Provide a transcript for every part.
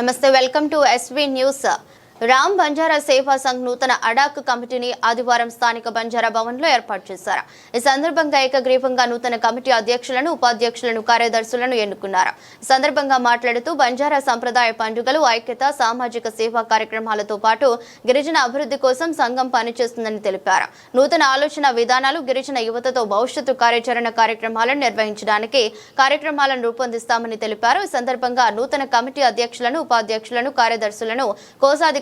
నమస్తే welcome to SV news Ram Banjara సేవా సంఘ్ నూతన అడాక్ కమిటీని ఆదివారం స్థానిక బంజారా భవన్లో ఏర్పాటు చేశారు. ఈ సందర్భంగా ఏకగ్రీవంగా నూతన కమిటీ అధ్యక్షులను ఉపాధ్యక్షులను కార్యదర్శులను ఎన్నుకున్నారు. ఈ సందర్భంగా మాట్లాడుతూ బంజారా సంప్రదాయ పండుగలు ఐక్యత సామాజిక సేవా కార్యక్రమాలతో పాటు గిరిజన అభివృద్ధి కోసం సంఘం పనిచేస్తుందని తెలిపారు. నూతన ఆలోచన విధానాలు గిరిజన యువతతో భవిష్యత్తు కార్యాచరణ కార్యక్రమాలను నిర్వహించడానికి కార్యక్రమాలను రూపొందిస్తామని తెలిపారు. ఈ సందర్భంగా నూతన కమిటీ అధ్యక్షులను ఉపాధ్యక్షులను కార్యదర్శులను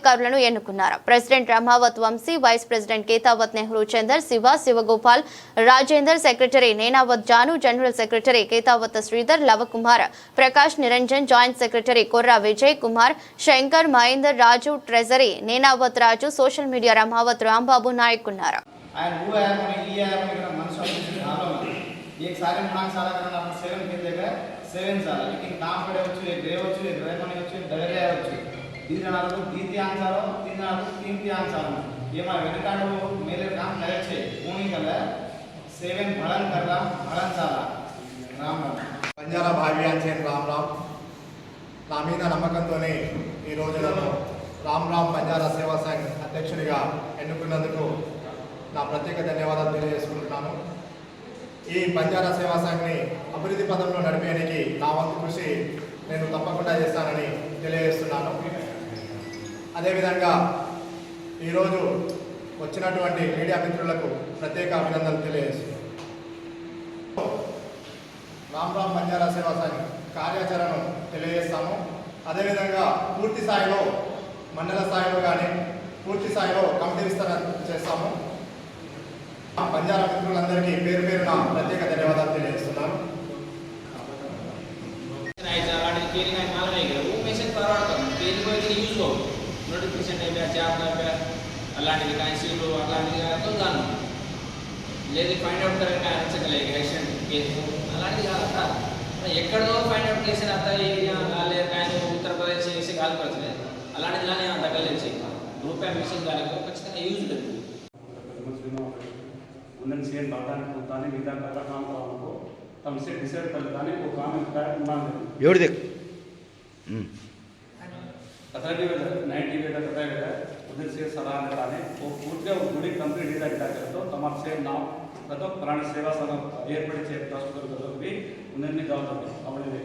కోశాధికారులను ఎన్నుకున్నారు president Ramavath Vamshi vice president Kethavath Nehru Chander Shiva Shivagopal Rajender secretary Nenavath Janu general secretary Kethavath Sridhar Lavakumar Prakash Niranjan joint secretary Korra Vijay Kumar Shankar Mahender Raju treasury Nenavath Raju social media Ramavath Rambabu Naik ఉన్నారు ఆయన वो है मैंने ये है मैंने कहा मन स्वामी से हालो में एक सारे मनान सारा करना अपन सेवन के जगह सेवन साल लेकिन काम पड़े వచ్చు एक ग्रे వచ్చు एक ग्रे मने వచ్చు డగరే వచ్చు దీని జనాలు దీతి ఆన్సర్ తీన్ జనాలు తీన్ తి ఆన్సర్ ఏమా వెనకాడు మేలే కామ్ કરે છે કોની કલે સેવન ભળન કરલા ભળન સાલા రామ్ రామ్ బంజారా భావ్యాంచేన్ రామ్ రామ్ నా మీద నమ్మకంతోనే ఈ రోజు నన్ను రామ్ రామ్ బంజారా సేవా సంఘ్ అధ్యక్షునిగా ఎన్నుకున్నందుకు నా ప్రత్యేక ధన్యవాదాలు తెలియజేసుకుంటున్నాను ఈ బంజారా సేవా సంఘ్ని అభివృద్ధి పదంలో నడిపేయడానికి నా వంతు కృషి నేను తప్పకుండా చేస్తానని తెలియజేస్తున్నాను అదేవిధంగా ఈరోజు వచ్చినటువంటి మీడియా మిత్రులకు ప్రత్యేక అభినందనలు తెలియజేస్తున్నాను. రామ్ రామ్ బంజారా సేవా సంఘ్ కార్యాచరణను తెలియజేస్తాము. అదేవిధంగా పూర్తి స్థాయిలో మండల స్థాయిలో కానీ పూర్తి స్థాయిలో కమిటీ విస్తరణ చేస్తాము. ఆ బంజారా మిత్రులందరికీ పేరు పేరున ప్రత్యేక ధన్యవాదాలు తెలియజేస్తున్నాను. నోటిఫికేషన్ అయిపోయా జాబ్ అయిపోయా అలాంటివి కానీ సీట్లు అలాంటివి కాదు దాన్ని లేదు find out correct అనిపించగలే accident case అలాంటిది కాదు అక్కడ ఎక్కడో ఫైండ్ అవుట్ చేసిన అంత లేదు కానీ ఉత్తరప్రదేశ్ చేసి కాలిపరచలేదు అలాంటిది కానీ అంత తగ్గలేదు రూపాయి మిషన్ కాలేదు ఖచ్చితంగా యూజ్ లేదు उन्हें सेन बाताने पुताने विदा का काम करा उनको तब से डिसाइड कर लेताने वो काम का मान ఎవరిది ఉమ్. అతనికి ವೇಳೆ ನೈಂಟಿ ವೇಳೆ ಕಥೆ ವೇಳೆ ಉದ್ದಿಸే సలహా అంటే ఓ పూర్తిగా ఒక గుడి కంప్లీట్ ఇదే అంటారు. తమ సేమ్ నా గత ప్రాణ సేవా సంఘం ఏర్పడి చే ప్రస్తుతం కలిపి ఉందని గవర్నమెంట్ అవలేదు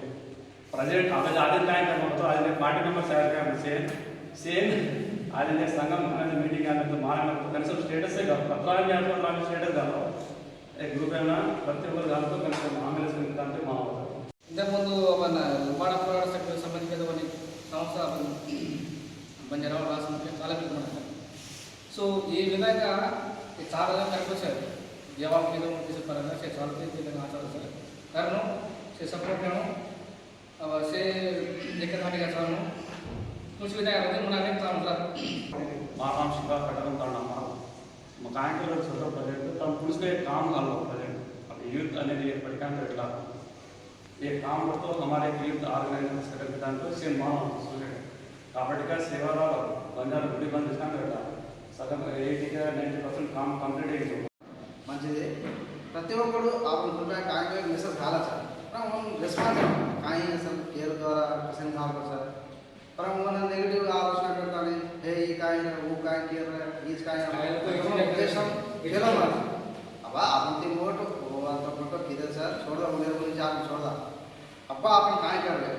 ప్రజెంట్ అదే అదే ట్యాంక్ మొత్తం అదే పార్టీ మెంబర్స్ ఎవరికైనా సేమ్ సేమ్ అదే సంఘం అనేది మీటింగ్ అనేది మానవ కనీసం స్టేటసే కాదు. పత్రాన్ని చేస్తున్న స్టేటస్ కాదు. గ్రూప్ అయినా ప్రతి ఒక్కరు కలుపుతూ కనీసం మామూలు దాంతో మనం ఇంతకుముందు మన తెరవడం రాసుకుంటే చాలా పెట్టుకుంటాం సో ఈ విధంగా చాలా కనిపించారు జవాబు మీద ఉంటుంది పరంగా సే చాలా విధంగా ఆచరించాలి కారణం సే సపోర్ట్ నేను సే ఎక్కడిగా చాలను कुछ विधायक होते हैं उन्होंने काम कर महाराष्ट्र का कटन करना మా కాంకర్లో చదువు ప్రజెంట్ తను పులిసే కామ్ కాలో ప్రజెంట్ అప్పుడు యూత్ అనేది ఎప్పటికంటే వెళ్ళాలి ఏ కామ్ పడుతూ హమారే యూత్ ఆర్గనైజేషన్ సెక్రటరీ దాంట్లో సేమ్ మా స్టూడెంట్ కాబట్టి का सेवा బంజారా గుడి బంద్ చేస్తాం కదా సగం ఎయిటీగా నైంటీ పర్సెంట్ काम కంప్లీట్ అయ్యింది మంచిది प्रति ఒక్కడు आपण कृपया काय काय मेसेज घालायचा पण म्हणून रिस्पॉन्स काही असेल केअर द्वारा कसं घालवायचं पण मला निगेटिव्ह आलोचना करताना हे ही काय नाही वो काय केलं हीच काय उद्देशం केलं मला अबा आपण ते मोठ आता मोठं केलं सर छोडा उद्या बोलून आपण छोडा अब्बा आपण काय करतोय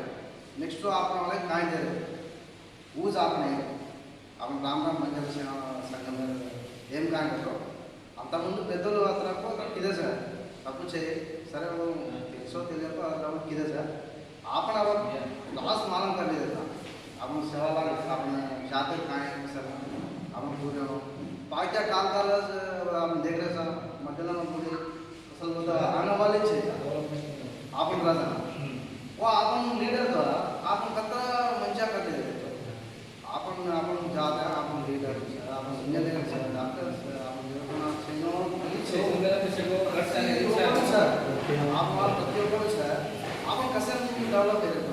नेक्स्ट आपण मला काय दिलं ऊज आपण हे आपण రామ్ రామ్ మంజల్ సంఘం ఏం కాంటారు అంతకుముందు పెద్దలు అతను అతను ఇదే సార్ తప్పు చేయి సరే తెలుసో తెలియకో అతను ఇదే సార్ आपण अब लॉस मालूम कर लिया था आपण सेवाला आपण जाते काय सर आपण पूर्ण पाचच्या काल कालच आपण देख रहे सर मध्यला todo lo que